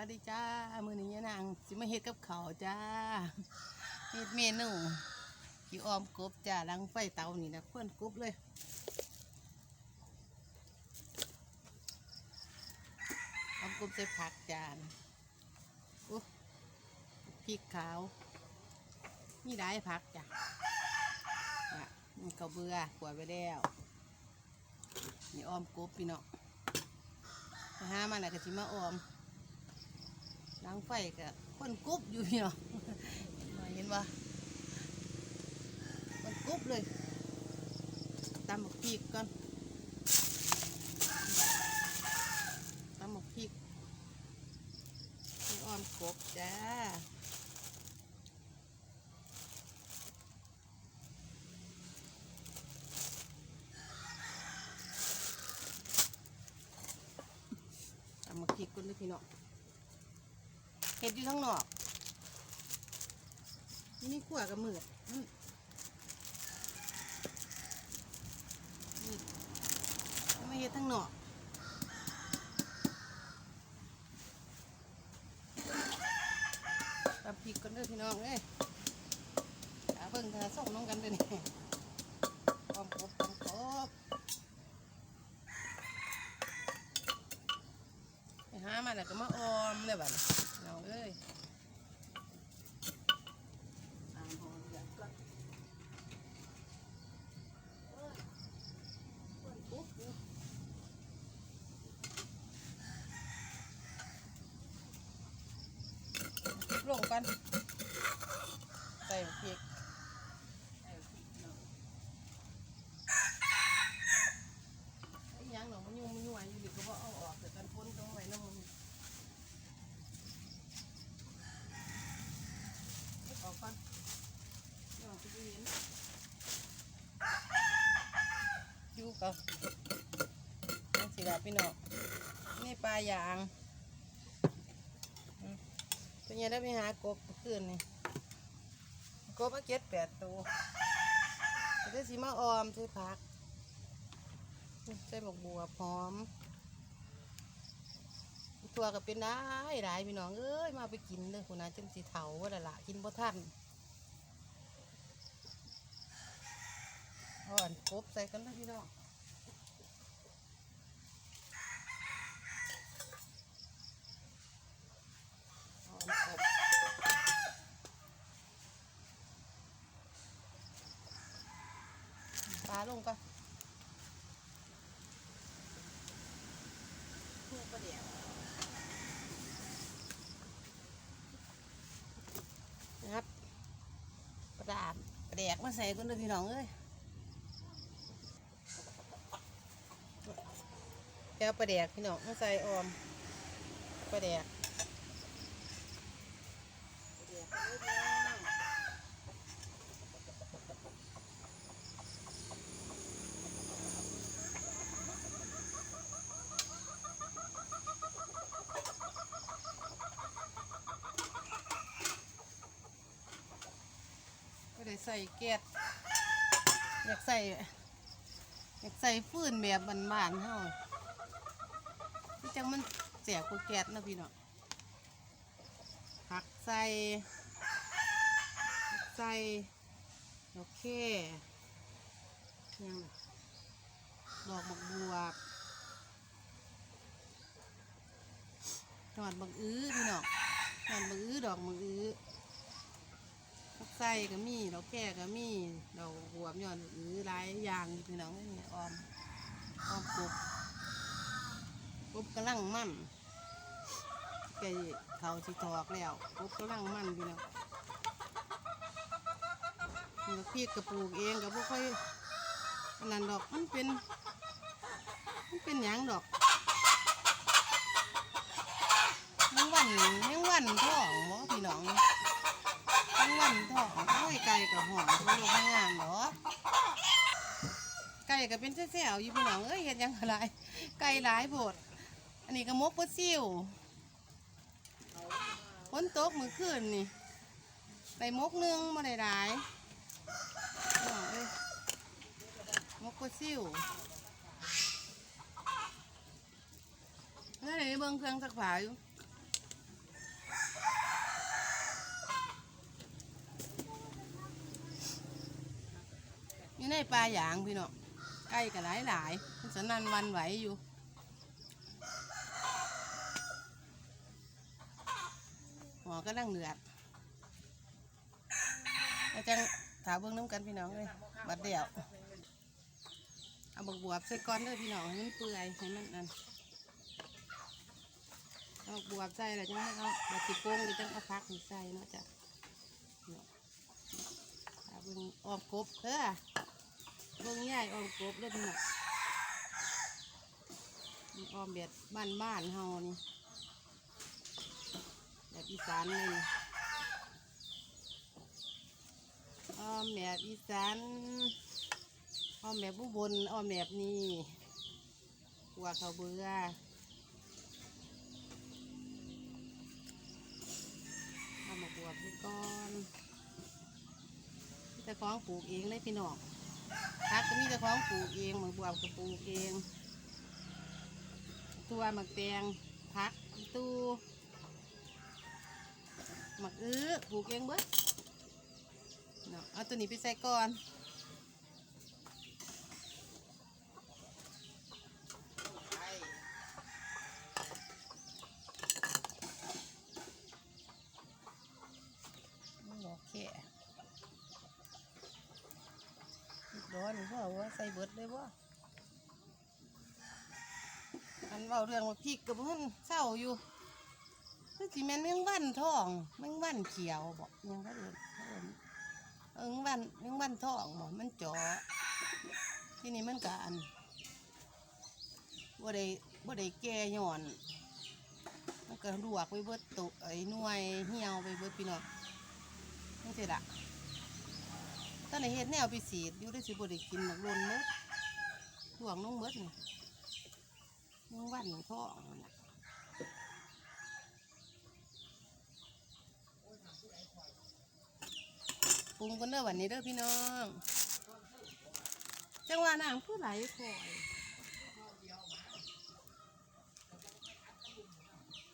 วัสดีจ้า มือนี้ยนางสิมาเฮ็ดกับเขาจ้าเฮ็ดเมนูกี่ออมกบจ้าหลังไฟเตานี่นะเพื่อนกบเลยออมกบใส่ผักจานอุ๊พริกขาวนี่ได้ผักจ้ะอะนี่ข้าวเบื่อขวดไว้แล้วนี่ออมกบพี่เนาะหามาแล้วก็สิมาออม ล้างไฟก็คนกุ๊บอยู่พี่เนาะเห็นปะคนกุ๊บเลยตำหมกพริกก่อนตำหมกพริกอ่อ้อมกบจ้าตำหมกพริกก่อนเลยพี่เนาะ เห็ดอยู่ข้างนอกนี่ขั่วกับมืออืมนี่ไม่เห็ดทั้งนอกตำพริกกันเด้อพี่น้องเอ้ยหาเบิ่งทาส่งน้องกันเด้อนี่พร้อมครบพร้อมครบไปหามาแล้วก็มาออมเลยบัดนี้พี่น้ องเอ้ยตามหอเดือดก่อนเอ้ยเปิดปุ๊บลงกัน ใส่พริกใส่พริกเนาะไอ้หยังหนอมันยุ่งมันยุ่งอยู่ดิก็บ่เอาออกแต่กันพ้นตรงไว้น้ำมันเก็บออกก่อนเดี๋ยวมันจะเห็นอยู่กับนี่สิลา พี่น้องนี่ปลายางอืมเป็นยังได้ไปหากบเมื่อคืนนี่กบมาเก็ดแปดตัวจะได้สีมาออมใส่ผักใส่หมกบัวพร้อมตัวก็เป็นได้หลายพี่น้องเอ้ยมาไปกินเลยคุณนาจนสีเถาว่าละละกินบ่ทันอ่อนกบใส่กันนะพี่น้องอ่อนกบปลาลงก่อนเนี่ยประเดี๋ยว นะครับกระดาษ กมาใส่กันเลยพี่น้องเอ้ยแก้วปลาแดกพี่น้องมาใส่ออมปลาแดกปลาแดกเอาไว้พี่น้องก็ได้ ใส่แก๊สอยากใส่อยากใส่ฟืนแบบบ้านๆเฮาที่จังมันเสียกูแก๊สเนะพี่เน้องผักใส่ใส่โอเคยังดอกบักบวบหนอนบักอื้อพี่น้องหนอนบักอื้อดอกบักอื้อ ไส้ก็มีดอกแก่ก็มีดอกหัวมย้อนหรือหลายอย่างอยู่พี่น้องนี่ออมออมกบกบกำลังมั่นไก่เขาสิถอกแล้วกบกำลังมันพี่น้องนี่ก็พี่กระปลูกเองกับพวกค่อยอันนั้นดอกมันเป็นมันเป็นหยังดอกแมงวันแมงวันท้อ ก่ก็เป็นเสี่ยวๆอยู่พี่น้องเอ้ยเห็นยังหลายไก่หลายโบดอันนี้ก็มกปลาซิวฝนตกมือขึ้นนี่ไปโมกนึงมาได้หลายมกปลาซิวนี่เบิ้งเครื่องสักผาอยู่อยู่ในปลาหยางพี่เนาะ ไก่ก็หลายหลายๆมันสนันวันไหวอยู่หมอก็นั่งเดือดเราจังถาเบื้องน้ำกันพี่น้องเลยบัดเดี่ยวเอาบักบวบใส่ก้อนเด้อพี่น้องให้มันเปื่อยให้มันนั่นเอาบักบวบใส่แล้วจังเอาบัดติโป้งหรือจังเอาพักใส่เนาะจ้ะเอาเบิ่งออมกบเด้อ บิ่งใหญ่ออมกบเลยพี่น้องมันออมแบบบ้านบ้านเฮานี่แบบอีสานเลยนี่ออมแบบอีสานออมแบบผู้บนออมแบบนี้กัวเขาเบื่อเอามาบวบไปก่อนแต่ของปลูกเองเลยพี่น้อง พักก็มีแต่ของปลูกเองหมักบวบก็ปลูกเอง ตัวหมักแตงพักตู้หมักอื้อปลูกเองเบิดเนาะเอาตัวนี้ไปใส่ก่อนโอเค ร้อนพ่อว่า ใส่เบิดเลยว่าอันเว้าเรื่องว่าพริกกับมันเศร้าอยู่คือสิแม่นแมงวันทองแมงวันเขียวบอกยังก็เอินเขาเอินเอิงวันแมงวันทองบอกมันเจาะที่นี่มันกอันบ่ได้บ่ได้แก่ย้อน มันก็ลวกไปเบิดตุไอ้หน่วยเหี่ยวไปเบิดพี่น้องนี่สิละ ตอนนี้เฮ็ดแนวไปสีดอยู่ได้สิบ่ได้กินหมักลนเมดหลวงน้องเมดนี่น้องวันท้องนั่นน่ะปรุงกันเด้อวันนี้เด้อพี่น้อง จังหวะน้ำคือไหลคอย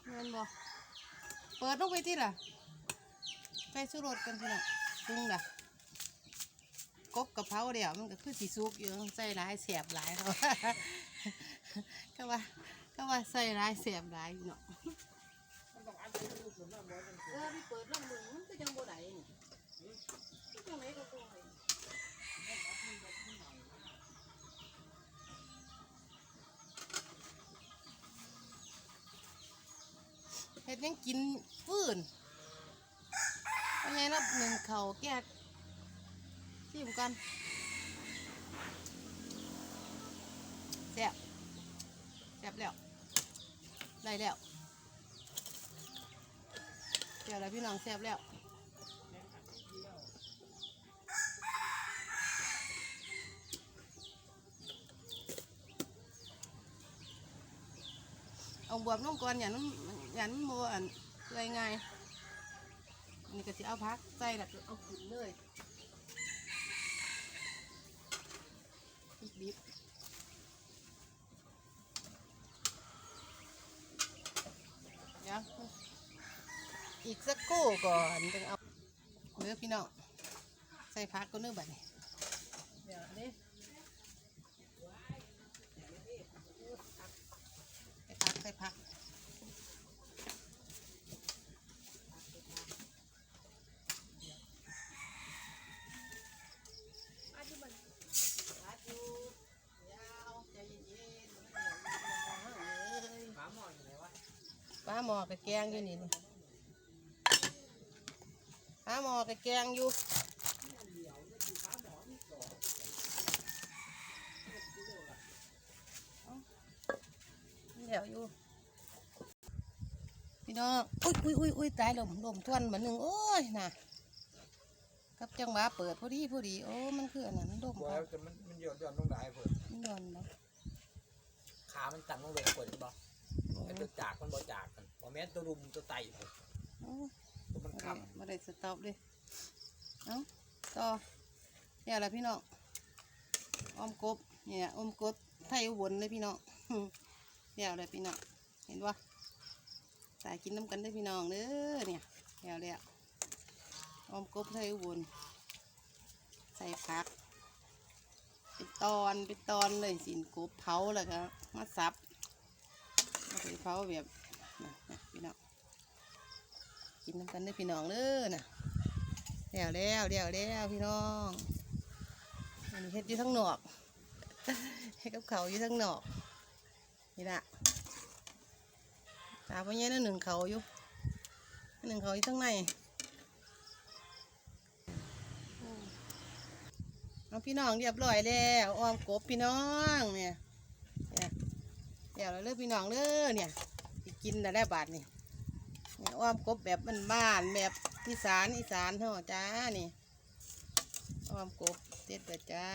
เงินบ่เปิดลงไปที่ล่ะไปสู้รถกันพี่น้องปรุงล่ะ กบกระเพราเดี๋ยวมันก็คือสีซุกอยู่ใส่ร้ายเสียบหลายเขาก็ว่าก็ว่าใส่ร้ายเสียบหลายเนาะเออพี่เปิดลำมือมันก็ยังบ่ได้นี่มันจังไหนก็บ่ได้เฮ็ดยังกินฟื้นเป็นไงนับหนึ่งเขาแก้ ชิมกันแซ่บแซ่บแล้ว ได้แล้วแซ่บแล้วพี่น้องแซ่บแล้วเอาบวบน้องก่อนอย่านั้นอย่านั้นโมอันไรไงนนี้ก็จะเอาพักใส่แล้วก็เอาขึ้นเลย พริกดิบเดี๋ยวอีก สักครู่ก่อนถึงเอาเนื้อพี่น้องใส่พักก็เนื้อแบัดนี้เดี๋ยวนี้ใส่พักใส่พักอาจุยาวใจเย็นๆเอ้ยปลาหมออยู่ไหนวะปลาหมอกับแกงอยู่นี่นี่ปลาหม อกับแกงอยู่เดี๋ยวอยู่ พี่น้องอุ้ยอุ้ยอุ้ยอุ้ยตายลมลมทวนเหมือนหนึ่งโอ้ยน่ะกับจังหวะเปิดพอดีพอดีโอ้มันคืออันนั้นลมบัวครับจะมันมันหย่อนหย่อนลงได้เพิ่นมันโดนเนาะขามันตั้งลงเลยเพิ่นบ่ไอ้ตัวจากมันบ่จากกันบ่แม่นตัวรุมตัวไตเพิ่นโอ้ตัวมันมาคได้มาได้สต็อปเลย เอ้าต่อเนี่ยแหละพี่น้องออมกบเนี่ยออมกบไทยอุบลเลยพี่น้องเนี่ยเลยพี่น้องเห็นว่าสายกินน้ำกันได้พี่น้องเด้อเนี่ยแล้วแล้วออมกบไทยอุบลใส่ผักเป็นตอนเป็นตอนเลยสินกบเผาแล้วก็มาสับมาไปเผาแบบนะนะพี่น้องกินน้ำกันเด้พี่น้องเด้อนะ แล้วแล้วแล้วแล้วพี่น้องอันนี้เฮ็ดอยู่ทั้งหนอกเฮ็ดกับเขาอยู่ทั้งหนอกนี่ละตาพ่อใหญ่นั่นหนึ่งเขาอยู่อันหนึ่งเขาอยู่ทั้งในเอาพี่น้องเรียบร้อยแล้วอ้อมกบพี่น้องเนี่ยเนี่ยเดี๋ยวเราเลือกพี่น้องเด้อเนี่ยกินแต่ได้บาทนี่อ้อมกบแบบบ้านแบบ อีสานอีสานเท่าจ้านี่อ้อมกบเด็ดเด็ดจ้า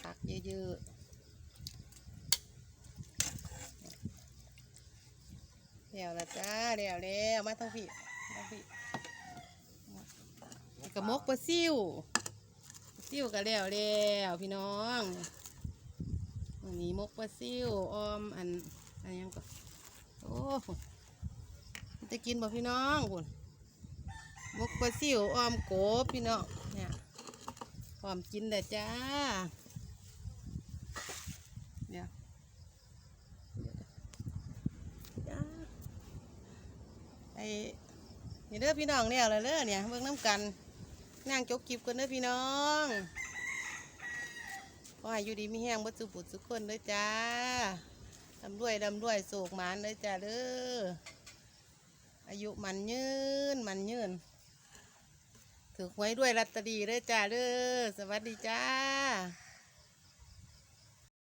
ผักเยอะๆเดี๋ยวละจ้าเดี๋ยวแล้วมาทั้งพี่ทั้งพี่กระมกปลาซิวซิวก็แล้วแล้วพี่น้องวันนี้มกปลาซิวออมอันอันยังก็ โอ้จะกินบ่พี่น้องคุณมกปลาซิวออมโกบพี่น้องเนี่ยพร้อมกินแต่จ้าเดี๋ยจ้าไอนี่เด้อพี่น้องเนี่ยเลยเด้อเนี่ยเบิ่งน้ำกันนั่งจกกิบกันเด้อพี่น้องขอให้อยู่ดีมีแห้งบัดสุบุดสุกคนเด้อจ้า ดำด้วยดำด้วยโศกหมานเลยจ้าเด้ออายุมันยืนมันยืนถือไว้ด้วยรัตตีเลยจ้าเด้อสวัสดีจ้า